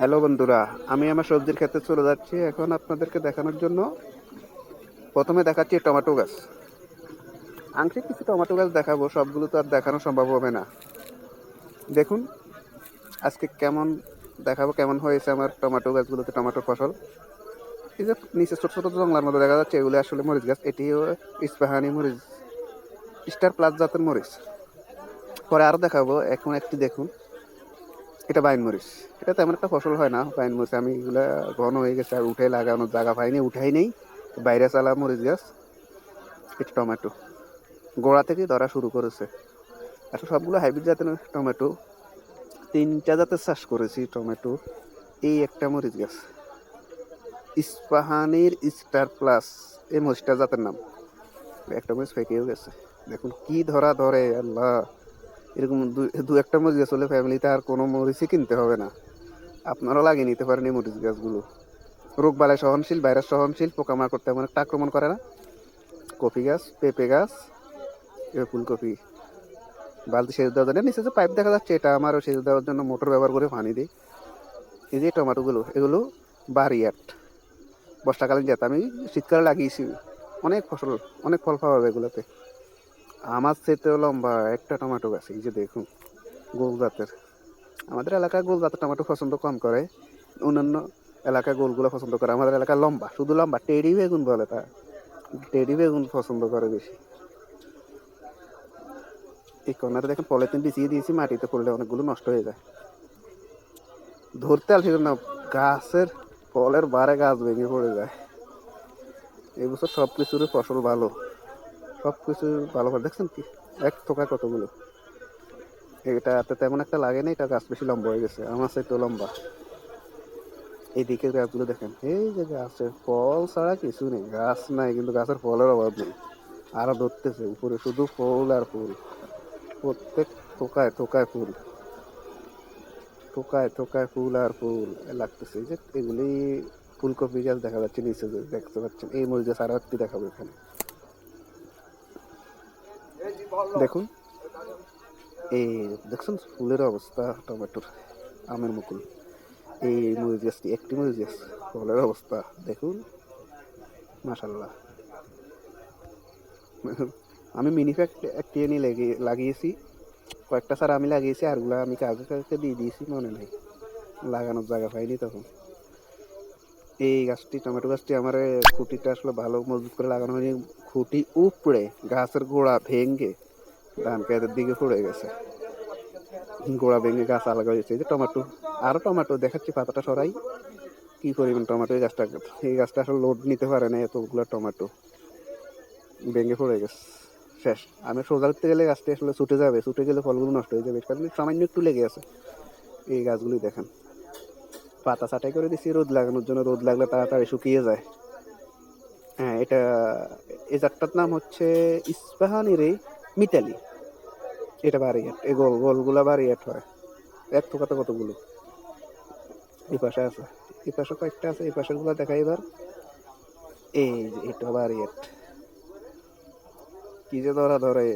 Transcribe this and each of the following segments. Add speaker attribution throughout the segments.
Speaker 1: Hello বন্ধুরা, আমি আমার সবজির ক্ষেত্রে চলে যাচ্ছি। এখন আপনাদেরকে দেখানোর জন্য প্রথমে দেখাচ্ছি টমেটো গাছ। আংশিক কিছু টমেটো গাছ দেখাবো, সবগুলো তো আর দেখানো সম্ভব হবে না। দেখুন, আজকে কেমন দেখাবো, কেমন হয়েছে আমার টমেটো গাছগুলোতে টমেটো ফসল। এই যে নিচে ছোট ছোট জঙ্গলার মতো দেখা যাচ্ছে, এগুলো আসলে মরিচ গাছ, এটিও ইস্পাহানি মরিচ, স্টার প্লাস জাতের মরিচ। পরে আরও দেখাবো, এখন একটি দেখুন। এটা বাইন মরিচ। এটা তেমন একটা ফসল হয় না, বাইন মরিচ। আমি এগুলা ঘন হয়ে গেছে আর উঠে লাগানোর জায়গা পাইনি, উঠাই নেই। বাইরে চালা মরিচ গাছ, এটা টমেটো। গোড়া থেকে ধরা শুরু করেছে। আসলে সবগুলো হাইব্রিড জাতের টমেটো। তিনটা জাতের চাষ করেছি টমেটো। এই একটা মরিচ গাছ। ইস্পাহানির স্টার প্লাস এই মরিচটা জাতের নাম। একটা মরিচ ফেঁকেও গেছে। দেখুন, কি ধরা ধরে, আল্লাহ। এরকম দু- একটা মরিচ গাছ হলে ফ্যামিলিতে আর কোনো মরিচই কিনতে হবে না। আপনারাও লাগিয়ে নিতে পারেন এই মরিচ গাছগুলো। রোগ বালাই সহনশীল, ভাইরাস সহনশীল, পোকামাকড় তেমন একটা আক্রমণ করে না। কফি গাছ, পেঁপে গাছ এবার ফুলকপি। বালতি সেচ দেওয়ার জন্য, নিচে যে পাইপ দেখা যাচ্ছে, এটা আমারও সেচ দেওয়ার জন্য মোটর ব্যবহার করে পানি দিই। এই যে টমেটোগুলো, এগুলো বারিয়াট বর্ষাকালীন জাত, আমি শীতকালে লাগিয়েছি। অনেক ফসল, অনেক ফল পাওয়া যাবে এগুলোতে। আমার চেতেও লম্বা একটা টমেটো গাছ, এই যে দেখুন গোল জাতের আমাদের এলাকায় গোল জাতের টমেটো পছন্দ কম করে, অন্যান্য এলাকায় গোলগুলো পছন্দ করে, আমাদের এলাকায় লম্বা, শুধু লম্বা, টেডি বেগুন বলে তা। টেডি বেগুন পছন্দ করে বেশি। এই কর্নারে দেখেন পলিথিন বিছিয়ে দিয়েছি, মাটিতে পড়লে অনেকগুলো নষ্ট হয়ে যায়। ধরতে আসছিল না, গাছের ফলের বারে গাছ ভেঙে পড়ে যায়। এই বছর সব কিছুরই ফসল ভালো। সব কিছু ভালো ভালো দেখছেন কি? এক থোকা কতগুলো? এটাতে তেমন একটা লাগে না, এটা গাছ বেশি লম্বা হয়ে গেছে, আমার সাথে লম্বা। এইদিকে গাছগুলো দেখেন, এই যে গাছের ফল ছাড়া কিছু নেই, গাছ নাই, কিন্তু গাছের ফলের অভাব নেই। আরও ধরতেছে, উপরে শুধু ফুল আর ফুল। প্রত্যেক থোকায় থোকায় ফুল। থোকায় থোকায় ফুল আর ফুল লাগতেছে যে এগুলি ফুলকপি গাছ দেখা যাচ্ছে, নিচে দেখতে পাচ্ছেন, এই মরিচ একটি দেখাবো এখানে। দেখুন, এই দেখছেন ফুলের অবস্থা, টমেটোর আমের মুকুল। এই মরিচ গাছটি একটি মরিচ গাছ ফলের অবস্থা, দেখুন। মাশাল্লাহ আমি মিনি ফ্যাক্ট একটি এনে লাগিয়েছি। কয়েকটা সার আমি লাগিয়েছি, আরগুলো আমি কাউকে কাউকে দিয়ে দিয়েছি, মনে নেই। লাগানোর জায়গা পাইনি তখন। এই গাছটি, টমেটো গাছটি আমার খুঁটিটা আসলে ভালো মজবুত করে লাগানো হয়নি। খুঁটি উপড়ে গাছের গোড়া ভেঙে ধান খেতের দিকে পড়ে গেছে। গোড়া ভেঙে গাছ আলাদা হয়েছে। যে টমেটো আরও টমেটো দেখাচ্ছি, পাতাটা সরাই। কি পরিমাণ টমেটো, এই গাছটা এই গাছটা আসলে লোড নিতে পারে না এতগুলো টমেটো। ভেঙে পড়ে গেছে। শেষ। আমি সোজা করতে গেলে গাছটি আসলে ছুটে যাবে। ছুটে গেলে ফলগুলো নষ্ট হয়ে যাবে। কারণ সামান্য একটু লেগে আছে। এই গাছগুলি দেখেন। পাতা ছাটাই করে দিছি, রোদ লাগানোর জন্য রোদ লাগলে তাড়াতাড়ি শুকিয়ে যায়। হ্যাঁ এটা, এই জাতটার নাম হচ্ছে ইস্পাহানি রে মিতালি। এটা বারিয়াট এই গোল, গোলগুলা বারিয়াট হয়। এক থোকাতে কতগুলো? এই পাশে আছে, এই পাশে কয়েকটা আছে, এই পাশেরগুলো দেখাই এবার। এই যে এটা বারিয়াট কি যে ধরা ধরে।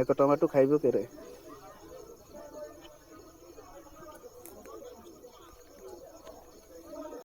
Speaker 1: এত টমেটো খাইব কে রে?